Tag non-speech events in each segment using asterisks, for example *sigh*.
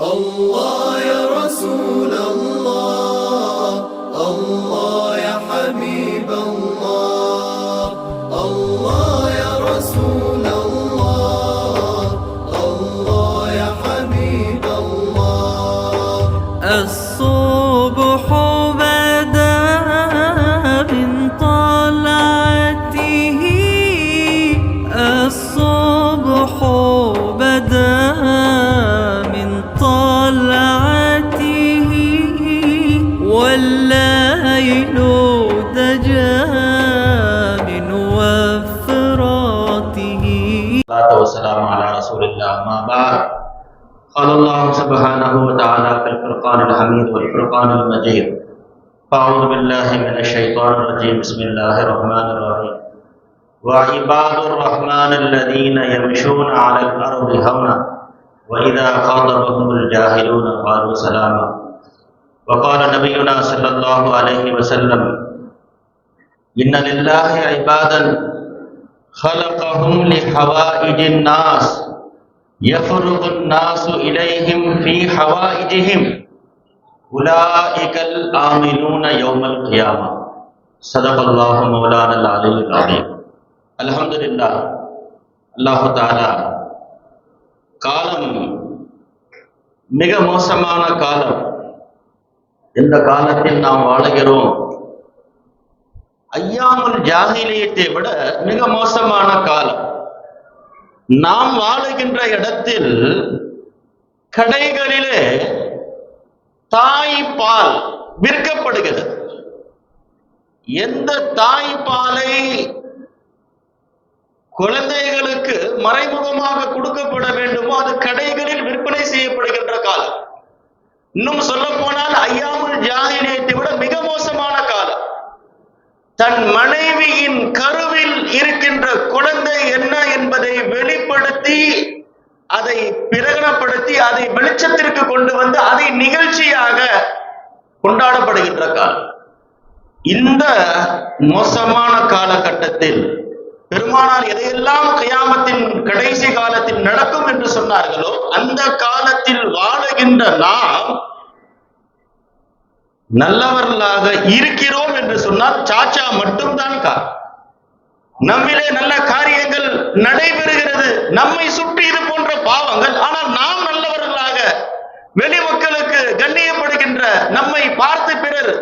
الله يا رسول الله بعد قال الله سبحانه وتعالى في الفرقان الحميد والفرقان المجيد أعوذ بالله من الشيطان الرجيم بسم الله الرحمن الرحيم وعباد الرحمن الذين يمشون على الأرض هونا وإذا خاطبهم الجاهلون قالوا سلاما. وقال نبينا صلى الله عليه وسلم إن لله عبادا خلقهم لحوائج الناس يفرغ الناس إليهم في حوائجهم أولئك الآمنون يوم القيامة صدق الله مولانا العلي العظيم الحمد لله அல்லாஹு தாலா காலம் மிக மோசமான காலம் இந்த காலத்தில் நாம் வாழுகிறோம் ஐயாமுல் ஜாகிலியத்தை விட மிக மோசமான காலம் நாம் வாழுகின்ற இடத்தில் கடைகளிலே தாய்ப்பால் விற்கப்படுகிறது. எந்த தாய்ப்பாலை குழந்தைகளுக்கு மறைமுகமாக கொடுக்கப்பட வேண்டுமோ அது கடைகளில் விற்பனை செய்யப்படுகின்ற காலம். இன்னும் சொல்ல போனால் ஐயாமுல் ஜாகிலியத்தை விட மிக மோசமான காலம். தன் மனைவியின் கரு இருக்கின்ற குழந்தை என்ன என்பதை வெளிப்படுத்தி அதை பிரகடனப்படுத்தி அதை வெளிச்சத்திற்கு கொண்டு வந்து அதை நிகழ்ச்சியாக கொண்டாடப்படுகின்ற காலம். இந்த மோசமான காலகட்டத்தில் பெருமானால் எதையெல்லாம் கயாமத்தின் கடைசி காலத்தில் நடக்கும் என்று சொன்னார்களோ அந்த காலத்தில் வாழுகின்ற நாம் நல்லவர்களாக இருக்கிறோம் என்று சொன்னால் சாச்சா மட்டும்தான் காரணம். நம்மிலே நல்ல காரியங்கள் நடைபெறுகிறது. நம்மை சுற்றி இது போன்ற பாவங்கள். ஆனால் நாம் நல்லவர்களாக வெளி மக்களுக்கு கண்ணியப்படுகின்ற நம்மை பார்த்து பிறர்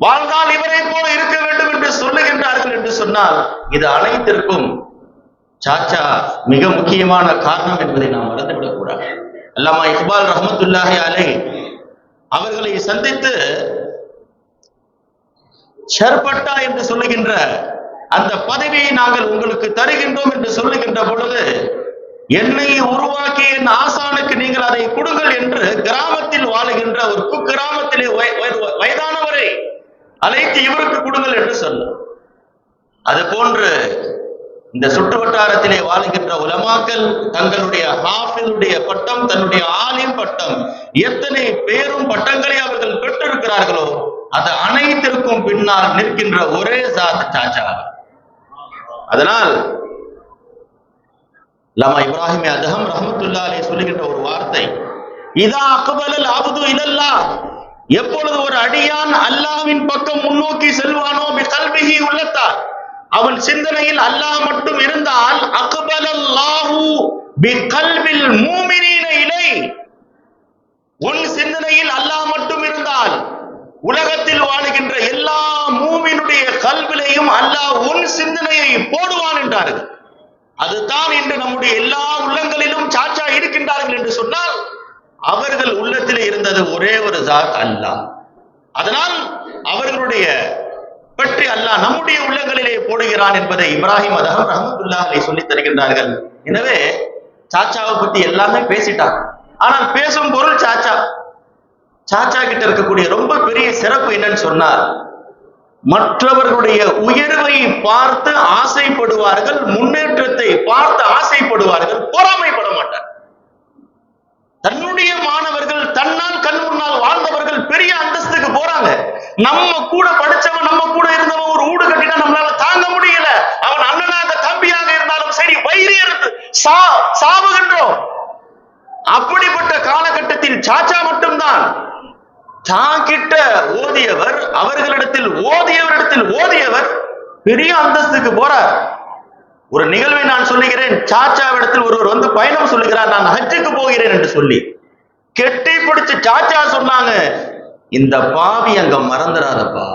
வாழ்ந்தால் இவரை போல இருக்க வேண்டும் என்று சொல்லுகின்றார்கள் என்று சொன்னால் இது அனைத்திற்கும் சாச்சா மிக முக்கியமான காரணம் என்பதை நாம் மறந்துவிடக் கூடாது. அல்லாமா இக்பால் ரஹமத்துல்லாஹி அலை அவர்களை சந்தித்து ஷர்பட்டா என்று சொல்லுகின்ற அந்த பதவியை நாங்கள் உங்களுக்கு தருகின்றோம் என்று சொல்லுகின்ற பொழுது என்னை உருவாக்கி என் ஆசானுக்கு நீங்கள் அதை கொடுங்கள் என்று கிராமத்தில் வாழுகின்ற ஒரு குக்கிராமத்திலே வய- வயதானவரை அழைத்து இவருக்கு கொடுங்கள் என்று சொன்னார். அது போன்று இந்த சுற்று வட்டாரத்திலே வாழுகின்ற உலமாக்கள் தங்களுடைய ஹாஃபிலுடைய பட்டம் தன்னுடைய ஆலிம் பட்டம் எத்தனை பேரும் பட்டங்களை அவர்கள் பெற்றிருக்கிறார்களோ அது அனைத்திற்கும் பின்னால் நிற்கின்ற ஒரே சாத் சாச்சா அதனால் லமா இப்ராஹிம் அதகம் ரஹமத்துல்லா அலைஹி சொல்லுகின்ற ஒரு வார்த்தை இதா அக்பலல் அப்து இலல்லா எப்பொழுது ஒரு அடியான் அல்லாஹ்வின் பக்கம் முன்னோக்கி செல்வானோ கல்விகி உள்ளத்தார். அவன் சிந்தனையில் அல்லாஹ் மட்டும் இருந்தால் அக்பலல்லாஹு பி கல்வில் மூமினீன இலை. உன் சிந்தனையில் அல்லாஹ் மட்டும் இருந்தால் உலகத்தில் வாழுகின்ற எல்லா மூமினுடைய கல்விலையும் அல்லாஹ் உன் சிந்தனையை போடுவான் என்றார்கள். அதுதான் இன்று நம்முடைய எல்லா உள்ளங்களிலும் சாச்சா இருக்கின்றார்கள் என்று சொன்னால் அவர்கள் உள்ளத்தில் இருந்தது ஒரே ஒரு ஜாத் அல்லாஹ். அதனால் அவர்களுடைய பற்றி அல்லாஹ் நம்முடைய உள்ளங்களிலே போடுகிறான் என்பதை இப்ராஹிம் அதகம் ரஹமத்துல்லாஹலை சொல்லித் தருகின்றார்கள். எனவே சாச்சாவை பத்தி எல்லாமே பேசிட்டாங்க. ஆனால் பேசும் பொருள் சாச்சா சாச்சா கிட்ட இருக்கக்கூடிய ரொம்ப பெரிய சிறப்பு என்னன்னு சொன்னார் மற்றவர்களுடைய உயர்வை பார்த்து ஆசைப்படுவார்கள் முன்னேற்றத்தை பார்த்து ஆசைப்படுவார்கள் பொறாமைப்பட மாட்டார். தன்னுடைய மாணவர்கள் தன்னால் கண் முன்னால் வாழ்ந்தவர்கள் பெரிய அந்தஸ்துக்கு போறாங்க. நம்ம கூட படிச்சவன் நம்ம கூட இருந்தவன் ஒரு ஊடு கட்டினா நம்மளால தாங்க முடியல. அவன் அண்ணனாக தம்பியாக இருந்தாலும் சரி வைரி சா சாவுகின்றோம். அப்படிப்பட்ட காலகட்டத்தில் சாச்சா மட்டும்தான். தான் கிட்ட ஓதியவர் அவர்களிடத்தில் ஓதியவரிடத்தில் ஓதியவர் பெரிய அந்தஸ்துக்கு போறார். ஒரு நிகழ்வை நான் சொல்லுகிறேன் சாச்சாவிடத்தில் ஒருவர் வந்து பயணம் சொல்லுகிறார் நான் ஹஜ்ஜுக்கு போகிறேன் என்று சொல்லி. கெட்டி பிடிச்சு சாச்சா சொன்னாங்க இந்த பாவி அங்க மறந்துடாதப்பா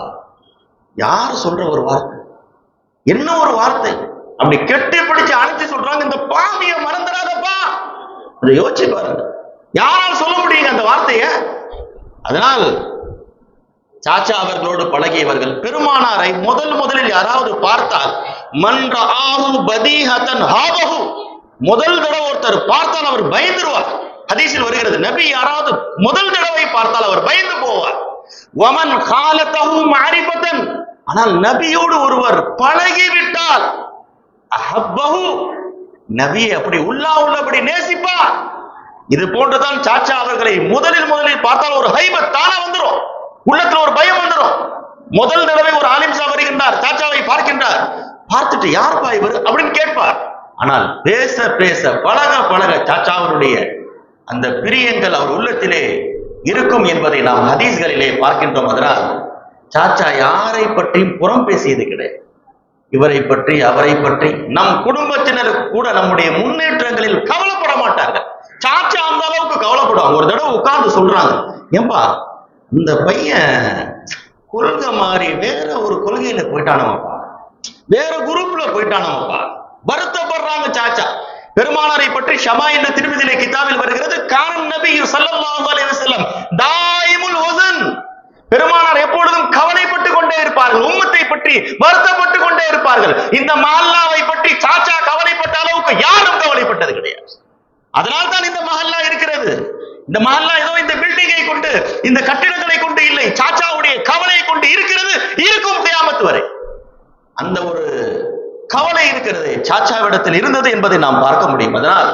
யார் சொல்ற ஒரு வார்த்தை? என்ன ஒரு வார்த்தை? அப்படி கெட்டி பிடிச்சு அணைச்சு சொல்றாங்க இந்த பாவிய மறந்துடாதப்பா அதை யோசிச்சு பாருங்க. யாரால் சொல்ல முடியுங்க அந்த வார்த்தையை? அதனால் சாச்சா அவர்களோடு பழகியவர்கள் பெருமானாரை முதல் முதலில் யாராவது பார்த்தால் மன்ற ஹாபஹு. முதல் தடவை ஒருத்தர் பார்த்தால் அவர் பயந்துருவார். ஹதீஸில் வருகிறது நபி யாராவது முதல் தடவை பார்த்தால் அவர் பயந்து போவார். வமன் காலத்தஹு மாரிபத்தன். ஆனால் நபியோடு ஒருவர் பழகிவிட்டால் அஹப்பஹு. நபியை அப்படி உள்ளா உள்ளபடி நேசிப்பார். இது போன்றுதான் சாச்சா அவர்களை முதலில் முதலில் பார்த்தால் ஒரு ஹைபத் தானா வந்துடும் உள்ளத்துல ஒரு பயம் வந்துரும். முதல் தடவை ஒரு ஆலிம்சா வருகின்றார் சாச்சாவை பார்க்கின்றார். பார்த்துட்டு யார்ப்பா இவர் அப்படின்னு கேட்பார். ஆனால் பேச பேச பழக பழக சாச்சாவருடைய அந்த பிரியங்கள் அவர் உள்ளத்திலே இருக்கும் என்பதை நாம் ஹதீஸ்களிலே பார்க்கின்றோம் அதனால் சாச்சா யாரை பற்றியும் புறம் பேசியது கிடையாது. இவரை பற்றி அவரை பற்றி நம் குடும்பத்தினருக்கு கூட நம்முடைய முன்னேற்றங்களில் கவலைப்பட மாட்டார்கள். சாச்சா அந்த அளவுக்கு கவலைப்படுவாங்க. ஒரு தடவை உட்கார்ந்து சொல்றாங்க. ஏன்பா இந்த பையன் கொள்கை மாறி வேற ஒரு கொள்கையில போயிட்டானவப்பா வேற குரூப்ல போயிட்டானவப்பா வருத்தப்படுறாங்க சாச்சா. பெருமானாரை பற்றி ஷமா என்ற திருமதியிலே கிதாபில் வருகிறது. காரன் நபி ஸல்லல்லாஹு அலைஹி வஸல்லம். தாயிமுல் ஹுசன் பெருமானார் எப்பொழுதும் கவலைப்பட்டு கொண்டே இருப்பார்கள். உம்மத்தை பற்றி வருத்தப்பட்டு கொண்டே இருப்பார்கள். இந்த மால்லாவை பற்றி சாச்சா கவலைப்பட்ட அளவுக்கு யாரும் கவலைப்பட்டது கிடையாது. அதனால் தான் இந்த மஹல்லா இருக்கிறது. இந்த மஹல்லா ஏதோ இந்த பில்டிங்கை கொண்டு இந்த கட்டிடங்களை கொண்டு இல்லை சாச்சாவுடைய கவலையை கொண்டு இருக்கிறது இருக்கும் கியாமத்து வரை. அந்த ஒரு கவலை இருக்கிறது சாச்சாவிடத்தில் இருந்தது என்பதை நாம் பார்க்க முடியும். அதனால்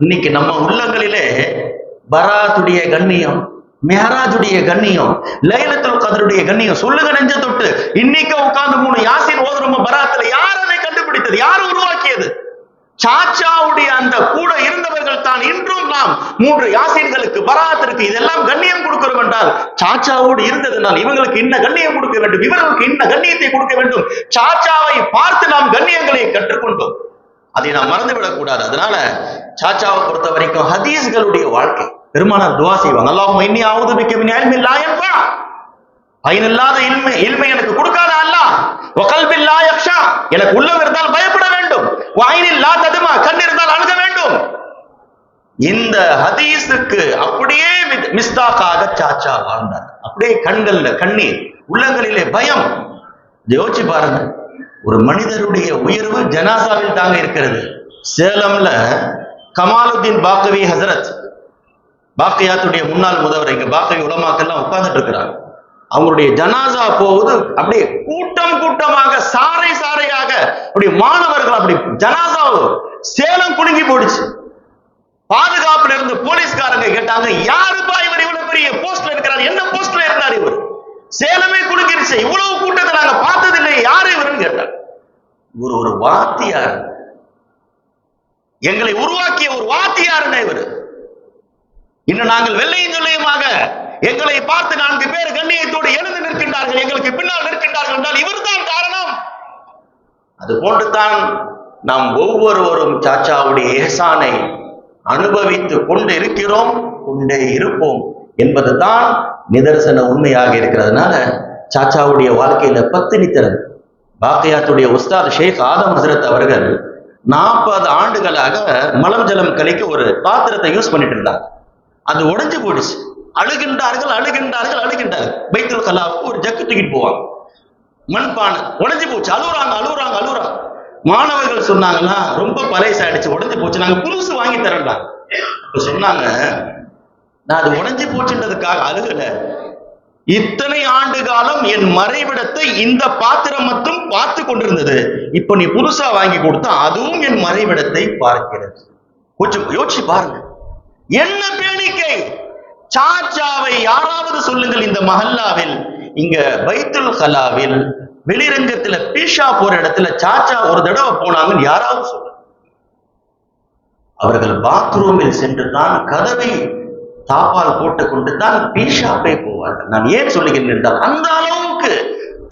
இன்னைக்கு நம்ம உள்ளங்களிலே பராத்துடைய கண்ணியம் மெஹராஜுடைய கண்ணியம் லைலத்துல் கதருடைய கண்ணியம் சொல்லுங்க நெஞ்ச தொட்டு இன்னைக்கு உட்கார்ந்து மூணு யாசின் ஓதுறோம் பராத்துல யார் அதை கண்டுபிடித்தது? யார் உருவாக்கியது? சாச்சாவுடைய அந்த கூட இருந்தவர்கள் தான் இன்றும் நாம் மூன்று யாசீன்களுக்கு பராத்திற்கு இதெல்லாம் கண்ணியம் கொடுக்கிறோம் என்றால் சாச்சாவோடு இருந்ததுனால் இவங்களுக்கு இன்ன கண்ணியம் கொடுக்க வேண்டும். இவர்களுக்கு இன்ன கண்ணியத்தை கொடுக்க வேண்டும். சாச்சாவை பார்த்து நாம் கண்ணியங்களை கற்றுக்கொண்டோம். அதை நாம் மறந்துவிடக் கூடாது அதனால சாச்சாவை பொறுத்த வரைக்கும் ஹதீஸ்களுடைய வாழ்க்கை. பெருமானார் துவா செய்வாங்க. அல்லாஹ் இன்னி ஆவது மிக்க பயனில்லாத இன்மை இன்மை எனக்கு கொடுக்காத அல்லாஹ் வகல்பில் லா யக்ஷா எனக்கு உள்ளம் இருந்தால் பயப்பட வேண்டும். வாயினில் லா ததுமா. கண் இருந்தால் அழுக வேண்டும். இந்த ஹதீஸுக்கு அப்படியே மித்- மிஸ்தாக்காக சாச்சா வாழ்ந்தார். அப்படியே கண்கள்ல கண்ணீர் உள்ளங்களிலே பயம். யோசிச்சு பாருங்க. ஒரு மனிதருடைய உயர்வு ஜனாசாவில் தாங்க இருக்கிறது. சேலம்ல கமாலுதீன் பாக்கவி ஹசரத் பாக்கியாத்துடைய முன்னாள் முதல்வர் இங்க பாக்கவி உலமாக்கெல்லாம் உட்கார்ந்துட்டு இருக்கிறாங்க. அவங்களுடைய ஜனாசா போகுது. அப்படியே கூட்டம் கூட்டமாக சாறை சாறையாக அப்படி மாணவர்கள் அப்படி ஜனாசா சேலம் குலுங்கி போயிடுச்சு. பாதுகாப்புல இருந்து போலீஸ்காரங்க கேட்டாங்க யாருப்பா இவர் இவ்வளவு பெரிய போஸ்ட்ல இருக்கிறார்? என்ன போஸ்ட்ல இருக்கிறார் இவர்? சேலமே குலுங்கிருச்சு. இவ்வளவு கூட்டத்தை நாங்க பார்த்தது இல்லை யாரு இவருன்னு கேட்டார் இவர் ஒரு வாத்தியார். எங்களை உருவாக்கிய ஒரு வாத்தியாருங்க இவர். இன்னும் நாங்கள் வெள்ளையும் சொல்லையுமாக எங்களை பார்த்து நான்கு பேர் கண்ணியத்தோடு எழுந்து நிற்கின்றார்கள். எங்களுக்கு பின்னால் நிற்கின்றார்கள் என்றால் இவர்தான் காரணம். அது போன்றுதான் நாம் ஒவ்வொருவரும் சாச்சாவுடைய ஏசானை அனுபவித்து கொண்டு இருக்கிறோம் கொண்டே இருப்போம் என்பதுதான் நிதர்சன உண்மையாக இருக்கிறதுனால சாச்சாவுடைய வாழ்க்கையில பத்தினித்திறன் பாக்கியாத்துடைய உஸ்தாத் ஷேக் ஆதம் ஹசரத் அவர்கள் நாற்பது ஆண்டுகளாக மலம் ஜலம் கலைக்கு ஒரு பாத்திரத்தை யூஸ் பண்ணிட்டு இருந்தாங்க அது உடஞ்சு போயிடுச்சு. அழுகின்றார்கள் அழுகின்றார்கள் அழுகின்றார்கள். பைத்தல் கலாவுக்கு ஒரு ஜக்கு தூக்கிட்டு போவாங்க. மண்பானை உடைஞ்சு போச்சு. அழுகுறாங்க அழுகுறாங்க அழுகுறாங்க மாணவர்கள் சொன்னாங்கன்னா ரொம்ப பழையசாயிடுச்சு உடஞ்சி போச்சு. நாங்க புதுசு வாங்கி தரேன்டா. சொன்னாங்க நான் அது உடஞ்சு போச்சுன்றதுக்காக அழுகல. இத்தனை ஆண்டு காலம் என் மறைவிடத்தை இந்த பாத்திரம் மட்டும் பார்த்து கொண்டிருந்தது. இப்ப நீ புதுசா வாங்கி கொடுத்தா அதுவும் என் மறைவிடத்தை பார்க்கிறது. கொஞ்சம் யோசிச்சு பாருங்க. என்ன பேணிக்கை? சாச்சாவை யாராவது சொல்லுங்கள் இந்த மஹல்லாவில். இங்க பைத்துல் கலாவில் வெளிரங்கத்துல பீஷா போற இடத்துல சாச்சா ஒரு தடவை போனாங்கன்னு யாராவது சொல்லுங்க. அவர்கள் பாத்ரூமில் சென்று தான் கதவை தாப்பால் போட்டுக்கொண்டு தான் பீஷாப்பை போவார்கள். நான் ஏன் சொல்லுகிறேன் என்றால் அந்த அளவுக்கு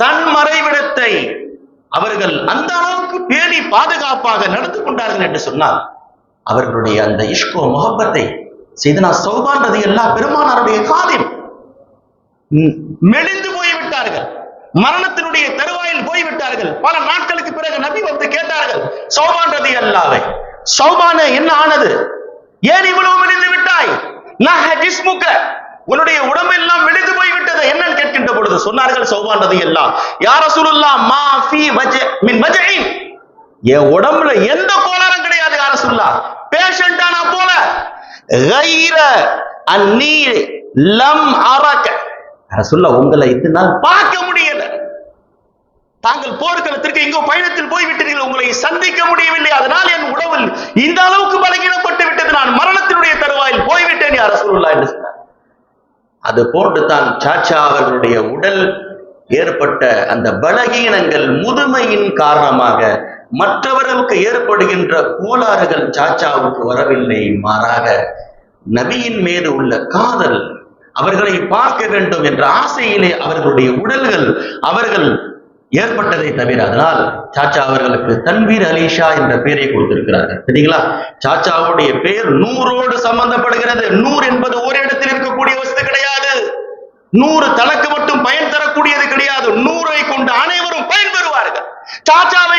தன் மறைவிடத்தை அவர்கள் அந்த அளவுக்கு பேணி பாதுகாப்பாக நடந்து கொண்டார்கள் என்று சொன்னால் அவர்களுடைய அந்த இஷ்கோ முகப்பத்தை செய்தனா சௌபான் ரதி எல்லா பெருமானாருடைய காதில் மெலிந்து போய்விட்டார்கள். மரணத்தினுடைய தருவாயில் போய்விட்டார்கள். பல நாட்களுக்கு பிறகு நபி வந்து கேட்டார்கள் சௌபான் ரதி அல்லாவை சௌபானே என்ன ஆனது? ஏன் இவ்வளவு மெலிந்து விட்டாய்? உன்னுடைய உடம்பெல்லாம் மெலிந்து போய்விட்டது. என்னன்னு கேட்கின்ற பொழுது சொன்னார்கள் சௌபான் ரதி எல்லாம் யார் ரசூலுல்லா மா ஃபி வஜ மின் வஜஇன் என் உடம்புல எந்த கோளாறும் கிடையாது யார சொல்லா பேஷண்டா நான் போல லம் அரக்க சொல்ல உங்களை இது நான் பார்க்க முடியல. தாங்கள் போர்க்களத்திற்கு எங்கோ பயணத்தில் போய்விட்டீர்கள் உங்களை சந்திக்க முடியவில்லை. அதனால் என் உடவில் இந்த அளவுக்கு பலகீனப்பட்டு விட்டது. நான் மரணத்தினுடைய தருவாயில் போய்விட்டேன் யார் சொல்லா என்று சொன்னார். அது போன்று தான் சாச்சா அவர்களுடைய உடல் ஏற்பட்ட அந்த பலகீனங்கள் முதுமையின் காரணமாக மற்றவர்களுக்கு ஏற்படுகின்ற கோளாறுகள் சாச்சாவுக்கு வரவில்லை மாறாக நபியின் மீது உள்ள காதல் அவர்களை பார்க்க வேண்டும் என்ற ஆசையிலே அவர்களுடைய உடல்கள் அவர்கள் ஏற்பட்டதை தவிர அதனால் சாச்சா அவர்களுக்கு தன்வீர் அலிஷா என்ற பெயரை கொடுத்திருக்கிறார்கள். சரிங்களா? சாச்சாவுடைய பெயர் நூறோடு சம்பந்தப்படுகிறது. நூறு என்பது ஒரு இடத்தில் இருக்கக்கூடிய வசதி கிடையாது. நூறு தனக்கு மட்டும் பயன் தரக்கூடியது கிடையாது. நூறை கொண்டு அனைவரும் பயன்பெறுவார்கள். சாச்சாவை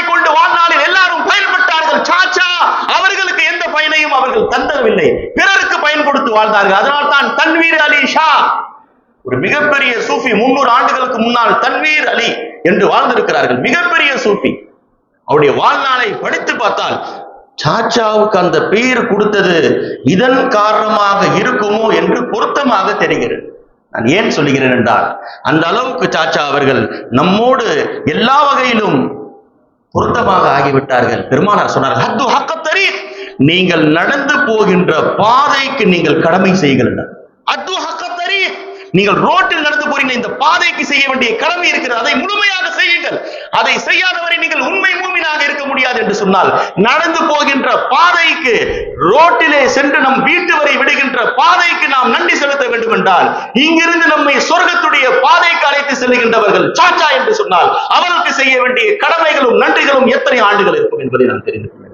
சாச்சா அவர்களுக்கு எந்த பயனையும் அவர்கள் தந்தவில்லை பிறருக்கு பயன் கொடுத்து வாழ்ந்தார்கள். அதனால் தான் தன்வீர் அலி ஷா ஒரு மிகப்பெரிய சூஃபி முன்னூறு ஆண்டுகளுக்கு முன்னால் தன்வீர் அலி என்று வாழ்ந்திருக்கிறார்கள். மிகப்பெரிய சூஃபி. அவருடைய வாழ்நாளை படித்து பார்த்தால் சாச்சாவுக்கு அந்த பெயர் கொடுத்தது இதன் காரணமாக இருக்குமோ என்று பொருத்தமாக தெரிகிறது. நான் ஏன் சொல்லுகிறேன் என்றால் அந்த அளவுக்கு சாச்சா அவர்கள் நம்மோடு எல்லா வகையிலும் பொருத்தமாக ஆகிவிட்டார்கள். பெருமானார் சொன்னார் நீங்கள் நடந்து போகின்ற பாதைக்கு நீங்கள் கடமை செய்கிறீர்கள் நீங்கள் ரோட்டில் நடந்து போறீங்க இந்த பாதைக்கு செய்ய வேண்டிய கடமை இருக்கிறது. அதை முழுமையாக செய்யுங்கள். அதை செய்யாதவரை நீங்கள் உண்மை மூமினாக இருக்க முடியாது என்று சொன்னால் நடந்து போகின்ற பாதைக்கு ரோட்டிலே சென்று நம் வீட்டு வரை விடுகின்ற பாதைக்கு நாம் நன்றி செலுத்த வேண்டும் என்றால் இங்கிருந்து நம்மை சொர்க்கத்துடைய பாதைக்கு அழைத்து செல்கின்றவர்கள் சாச்சா என்று சொன்னால் அவருக்கு செய்ய வேண்டிய கடமைகளும் நன்றிகளும் எத்தனை ஆண்டுகள் இருக்கும் என்பதை நான் தெரிந்து கொள்ள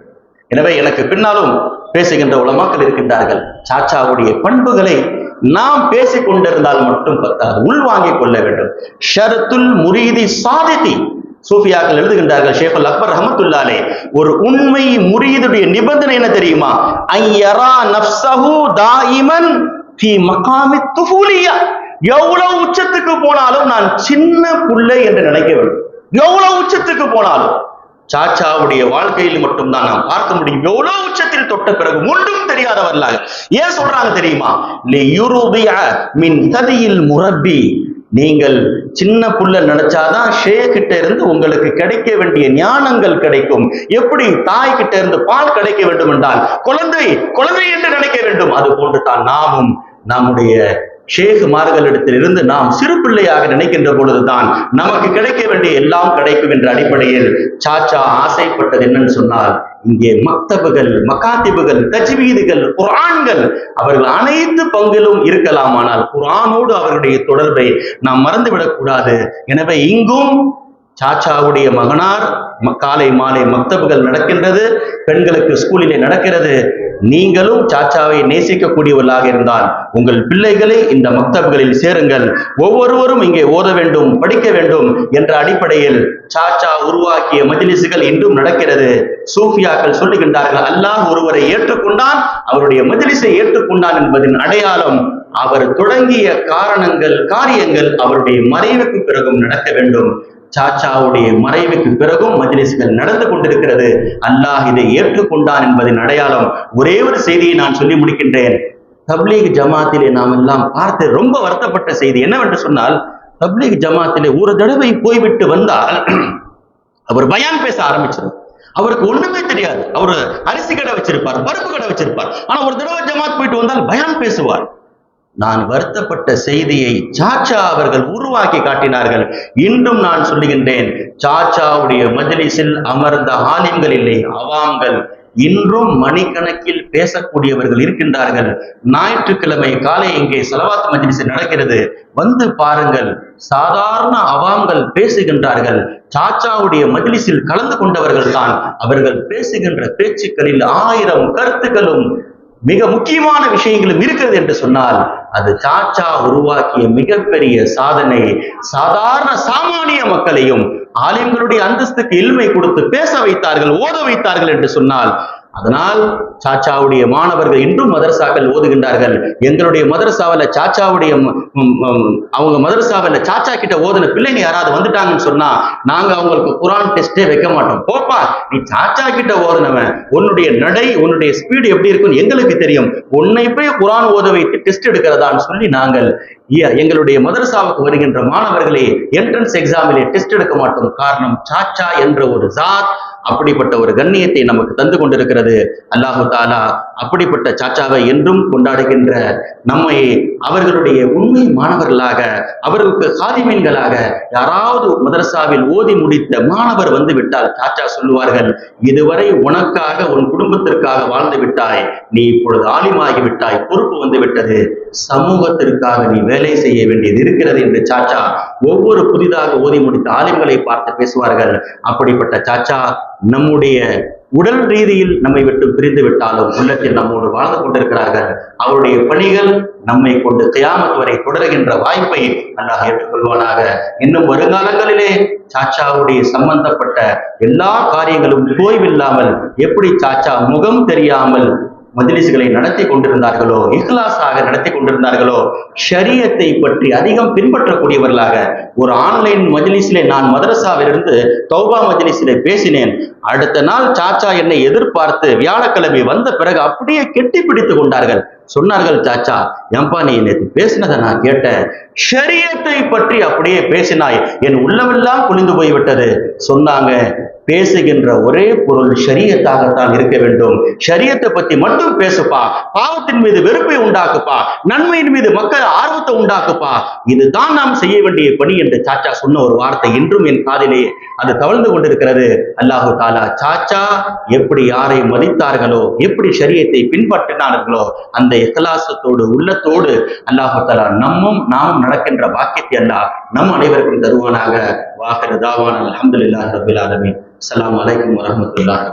எனவே எனக்கு பின்னாலும் பேசுகின்ற உலமாக்கள் இருக்கின்றார்கள். சாச்சாவுடைய பண்புகளை நாம் பேசிக் கொண்டிருந்தால் மட்டும் பத்தாது உள்வாங்கிக் கொள்ள வேண்டும். ஷரத்துல் முரீதி சாதிதி. சூஃபியாக்கள் எழுதுகின்றார்கள் ஷேஃபுல் அக்பர் ரஹமத்துல்லாலே ஒரு உண்மை முரீதுடைய நிபந்தனை என்ன தெரியுமா? ஐயரா நப்சஹு தாயிமன் ஃபி மகாமி துஃபூலியா. எவ்வளவு உச்சத்துக்கு போனாலும் நான் சின்ன புள்ளை என்று நினைக்க வேண்டும். எவ்வளவு உச்சத்துக்கு போனாலும். சாச்சாவுடைய வாழ்க்கையில் மட்டும்தான் நாம் பார்க்க முடியும். எவ்வளவு உச்சத்தில் தொட்ட பிறகு ஒன்றும் தெரியாதவர்களாக ஏன் சொல்றாங்க தெரியுமா? மின் ததியில் முரப்பி. நீங்கள் சின்ன புள்ள நினைச்சாதான் ஷே கிட்ட இருந்து உங்களுக்கு கிடைக்க வேண்டிய ஞானங்கள் கிடைக்கும். எப்படி தாய் கிட்ட இருந்து பால் கிடைக்க வேண்டும் என்றால் குழந்தை குழந்தை என்று நினைக்க வேண்டும். அது போன்று தான் நாமும் நம்முடைய ஷேகுமார்களிடத்திலிருந்து நாம் சிறு பிள்ளையாக நினைக்கின்ற பொழுதுதான் நமக்கு கிடைக்க வேண்டிய எல்லாம் கிடைக்கும் என்ற அடிப்படையில் சாச்சா ஆசைப்பட்டது என்னன்னு சொன்னால் இங்கே மக்தபுகள் மகாத்திபுகள் தஜ்வீதுகள் குரான்கள் அவர்கள் அனைத்து பங்கிலும் இருக்கலாம் ஆனால் குரானோடு அவர்களுடைய தொடர்பை நாம் மறந்துவிடக் கூடாது. எனவே இங்கும் சாச்சாவுடைய மகனார் காலை மாலை மக்தபுகள் நடக்கின்றது பெண்களுக்கு ஸ்கூலிலே நடக்கிறது. நீங்களும் சாச்சாவை நேசிக்கக்கூடியவர்களாக இருந்தால் உங்கள் பிள்ளைகளை இந்த மக்தப்களில் சேருங்கள். ஒவ்வொருவரும் இங்கே ஓத வேண்டும் படிக்க வேண்டும் என்ற அடிப்படையில் சாச்சா உருவாக்கிய மஜிலிசுகள் இன்றும் நடக்கிறது. சூஃபியாக்கள் சொல்லுகின்றார்கள் அல்லாஹ் ஒருவரை ஏற்றுக்கொண்டான் அவருடைய மஜிலிசை ஏற்றுக்கொண்டான் என்பதின் அடையாளம் அவர் தொடங்கிய காரணங்கள் காரியங்கள் அவருடைய மறைவுக்கு பிறகும் நடக்க வேண்டும். சாச்சாவுடைய மறைவுக்கு பிறகும் மஜ்லிஸ்கள் நடந்து கொண்டிருக்கிறது. அல்லாஹ் இதை ஏற்றுக்கொண்டான் என்பதின் அடையாளம் ஒரே ஒரு செய்தியை நான் சொல்லி முடிக்கின்றேன். தப்லீக் ஜமாத்திலே நாம் எல்லாம் பார்த்து ரொம்ப வருத்தப்பட்ட செய்தி என்னவென்று சொன்னால் தப்லீக் ஜமாத்திலே ஒரு தடவை போய்விட்டு வந்தால் *clears throat* அவர் பயான் பேச ஆரம்பிச்சிடும் அவருக்கு ஒண்ணுமே தெரியாது. அவர் அரிசி கடை வச்சிருப்பார் பருப்பு கடை வச்சிருப்பார். ஆனா ஒரு தடவை ஜமாத் போயிட்டு வந்தால் பயான் பேசுவார். நான் வருத்தப்பட்ட செய்தியை சாச்சா அவர்கள் உருவாக்கி காட்டினார்கள். இன்றும் நான் சொல்லுகின்றேன் சாச்சாவுடைய மஜ்லிஸில் அமர்ந்த ஆலிம்கள் இல்லை அவாம்கள். இன்றும் மணிக்கணக்கில் பேசக்கூடியவர்கள் இருக்கின்றார்கள். ஞாயிற்றுக்கிழமை காலை இங்கே செலவாத்து மஜ்லிஸ் நடக்கிறது. வந்து பாருங்கள் சாதாரண அவாம்கள் பேசுகின்றார்கள். சாச்சாவுடைய மஜ்லிஸில் கலந்து கொண்டவர்கள் தான் அவர்கள் பேசுகின்ற பேச்சுக்களில் ஆயிரம் கருத்துக்களும் மிக முக்கியமான விஷயங்களும் இருக்கிறது என்று சொன்னால் அது சாச்சா உருவாக்கிய மிகப்பெரிய சாதனை சாதாரண சாமானிய மக்களையும் ஆலயங்களுடைய அந்தஸ்துக்கு இல்மை கொடுத்து பேச வைத்தார்கள் ஓத வைத்தார்கள் என்று சொன்னால் அதனால் சாச்சாவுடைய மாணவர்கள் இன்றும் மதரசாக்கள் ஓதுகின்றார்கள். எங்களுடைய மதரசாவில் சாச்சாவுடைய அவங்க மதரசாவில் சாச்சா கிட்ட ஓதுன பிள்ளைங்க யாராவது வந்துட்டாங்கன்னு சொன்னா நாங்க அவங்களுக்கு குரான் டெஸ்டே வைக்க மாட்டோம். போப்பா நீ சாச்சா கிட்ட ஓதுனவன் உன்னுடைய நடை உன்னுடைய ஸ்பீடு எப்படி இருக்குன்னு எங்களுக்கு தெரியும். உன்னை போய் குரான் ஓத வைத்து டெஸ்ட் எடுக்கிறதான்னு சொல்லி நாங்கள் எங்களுடைய மதரசாவுக்கு வருகின்ற மாணவர்களே என்ட்ரன்ஸ் எக்ஸாமிலே டெஸ்ட் எடுக்க மாட்டோம். காரணம் சாச்சா என்ற ஒரு ஜாத் அப்படிப்பட்ட ஒரு கண்ணியத்தை நமக்கு தந்து கொண்டிருக்கிறது. அல்லாஹு தாலா அப்படிப்பட்ட சாச்சாவை என்றும் கொண்டாடுகின்ற நம்மை அவர்களுடைய உண்மை மாணவர்களாக அவர்களுக்கு காதிமீன்களாக யாராவது மதரசாவில் ஓதி முடித்த மாணவர் வந்து விட்டால் சாச்சா சொல்லுவார்கள் இதுவரை உனக்காக உன் குடும்பத்திற்காக வாழ்ந்து விட்டாய். நீ இப்பொழுது ஆலிமாகி விட்டாய் பொறுப்பு வந்து விட்டது. சமூகத்திற்காக நீ வேலை செய்ய வேண்டியது இருக்கிறது என்று சாச்சா ஒவ்வொரு புதிதாக ஓதி முடித்த ஆலிம்களை பார்த்து பேசுவார்கள். அப்படிப்பட்ட சாச்சா நம்முடைய உடல் ரீதியில் நம்மை விட்டு பிரிந்து விட்டாலும் உள்ளத்தில் நம்மோடு வாழ்ந்து கொண்டிருக்கிறார்கள். அவருடைய பணிகள் நம்மை கொண்டு கியாமத் வரை தொடர்கின்ற வாய்ப்பை அல்லாஹ் ஏற்றுக்கொள்வானாக. இன்னும் வருங்காலங்களிலே சாச்சாவுடைய சம்பந்தப்பட்ட எல்லா காரியங்களும் தோய்வில்லாமல் எப்படி சாச்சா முகம் தெரியாமல் மஜ்லிஸ்களை நடத்தி கொண்டிருந்தார்களோ இஹ்லாஸாக நடத்தி கொண்டிருந்தார்களோ ஷரியத்தை பற்றி அதிகம் பின்பற்றக்கூடியவர்களாக ஒரு ஆன்லைன் மஜிலிஸிலே நான் மதரசாவிலிருந்து தௌபா மஜிலிஸிலே பேசினேன். அடுத்த நாள் சாச்சா என்னை எதிர்பார்த்து வியாழக்கிழமை வந்த பிறகு அப்படியே கெட்டி பிடித்து கொண்டார்கள். சொன்னார்கள் சாச்சா ஏன்பா நீ நேற்று பேசினதை நான் கேட்டேன். ஷரியத்தை பற்றி அப்படியே பேசினாய். என் உள்ளமெல்லாம் குளிந்து போய்விட்டது. சொன்னாங்க. பேசுகின்ற ஒரே பொருள் ஷரியத்தாகத்தான் இருக்க வேண்டும். ஷரியத்தை பத்தி மட்டும் பேசுப்பா. பாவத்தின் மீது வெறுப்பை உண்டாக்குப்பா. நன்மையின் மீது மக்கள் ஆர்வத்தை உண்டாக்குப்பா. இதுதான் நாம் செய்ய வேண்டிய பணி என்று சாச்சா சொன்ன ஒரு வார்த்தை இன்றும் என் காதிலே அது தவழ்ந்து கொண்டிருக்கிறது. அல்லாஹு தாலா சாச்சா எப்படி யாரை மதித்தார்களோ எப்படி சரியத்தை பின்பற்றினார்களோ அந்த இஹ்லாசத்தோடு உள்ளத்தோடு அல்லாஹு தாலா நம்மும் நாமும் நடக்கின்ற பாக்கியத்தை அல்லாஹ் நம் அனைவருக்கும் தருவானாக. வாகர தாவான் அல்ஹம்துலில்லாஹி ரபில் ஆலமீன். அஸ்ஸலாமு அலைக்கும் வரஹ்மத்துல்லாஹி